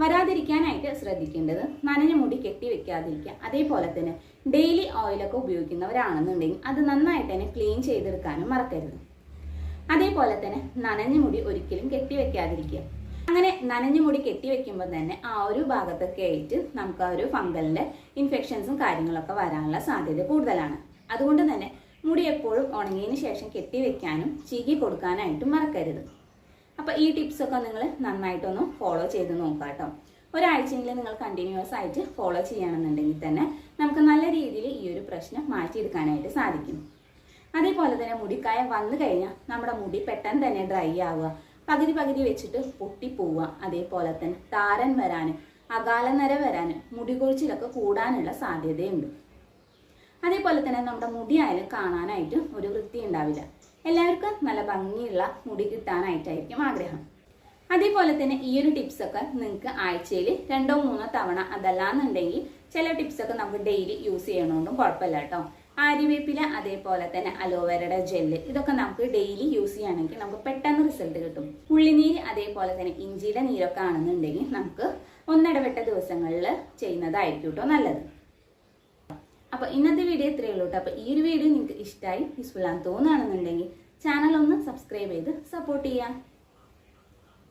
വരാതിരിക്കാനായിട്ട് ശ്രദ്ധിക്കേണ്ടത് നനഞ്ഞ മുടി കെട്ടി വെക്കാതിരിക്കുക. അതേപോലെ തന്നെ ഡെയിലി ഓയിലൊക്കെ ഉപയോഗിക്കുന്നവരാണെന്നുണ്ടെങ്കിൽ അത് നന്നായിട്ട് തന്നെ ക്ലീൻ ചെയ്തെടുക്കാനും മറക്കരുത്. അതേപോലെ തന്നെ നനഞ്ഞ മുടി ഒരിക്കലും കെട്ടി വെക്കാതിരിക്കുക. അങ്ങനെ നനഞ്ഞ മുടി കെട്ടി വെക്കുമ്പോൾ തന്നെ ആ ഒരു ഭാഗത്തൊക്കെ ആയിട്ട് നമുക്ക് ആ ഒരു ഫംഗലിന്റെ ഇൻഫെക്ഷൻസും കാര്യങ്ങളൊക്കെ വരാനുള്ള സാധ്യത കൂടുതലാണ്. അതുകൊണ്ട് തന്നെ മുടി എപ്പോഴും ഉണങ്ങിയതിന് ശേഷം കെട്ടി വെക്കാനും ചീകി കൊടുക്കാനായിട്ടും മറക്കരുത്. അപ്പൊ ഈ ടിപ്സ് ഒക്കെ നിങ്ങൾ നന്നായിട്ടൊന്ന് ഫോളോ ചെയ്ത് നോക്കുക കേട്ടോ ഒരാഴ്ചയെങ്കിലും നിങ്ങൾ കണ്ടിന്യൂസ് ആയിട്ട് ഫോളോ ചെയ്യണമെന്നുണ്ടെങ്കിൽ തന്നെ നമുക്ക് നല്ല രീതിയിൽ ഈ ഒരു പ്രശ്നം മാറ്റിയെടുക്കാനായിട്ട് സാധിക്കും. അതേപോലെ തന്നെ മുടിക്കായ വന്നു കഴിഞ്ഞാൽ നമ്മുടെ മുടി പെട്ടെന്ന് തന്നെ ഡ്രൈ ആവുക പകുതി പകുതി വെച്ചിട്ട് പൊട്ടിപ്പോവുക അതേപോലെ തന്നെ താരൻ വരാൻ അകാലനര വരാൻ മുടി കൊഴിച്ചിലൊക്കെ കൂടാനുള്ള സാധ്യതയുണ്ട്. അതേപോലെ തന്നെ നമ്മുടെ മുടിയായാലും കാണാനായിട്ട് ഒരു വൃത്തി ഉണ്ടാവില്ല എല്ലാവർക്കും നല്ല ഭംഗിയുള്ള മുടി കിട്ടാനായിട്ടായിരിക്കും ആഗ്രഹം. അതേപോലെ തന്നെ ഈ ഒരു ടിപ്സൊക്കെ നിങ്ങൾക്ക് ആഴ്ചയിൽ രണ്ടോ മൂന്നോ തവണ അതല്ലാന്നുണ്ടെങ്കിൽ ചില ടിപ്സൊക്കെ നമുക്ക് ഡെയിലി യൂസ് ചെയ്യണമെന്നും കുഴപ്പമില്ല കേട്ടോ ആര്യവേപ്പില അതേപോലെ തന്നെ അലോവേരയുടെ ജെല്ല് ഇതൊക്കെ നമുക്ക് ഡെയിലി യൂസ് ചെയ്യുകയാണെങ്കിൽ നമുക്ക് പെട്ടെന്ന് റിസൾട്ട് കിട്ടും. ഉള്ളിനീര് അതേപോലെ തന്നെ ഇഞ്ചിയുടെ നീരൊക്കെ ആണെന്നുണ്ടെങ്കിൽ നമുക്ക് ഒന്നിടവിട്ട ദിവസങ്ങളിൽ ചെയ്യുന്നതായിരിക്കും കേട്ടോ നല്ലത്. അപ്പൊ ഇന്നത്തെ വീഡിയോ ഇത്രയേ ഉള്ളൂ കേട്ടോ. അപ്പൊ ഈ ഒരു വീഡിയോ നിങ്ങൾക്ക് ഇഷ്ടമായി യൂസ്ഫുൾ ആണെന്ന് തോന്നുകയാണെന്നുണ്ടെങ്കിൽ ചാനൽ ഒന്ന് സബ്സ്ക്രൈബ് ചെയ്ത് സപ്പോർട്ട് ചെയ്യാം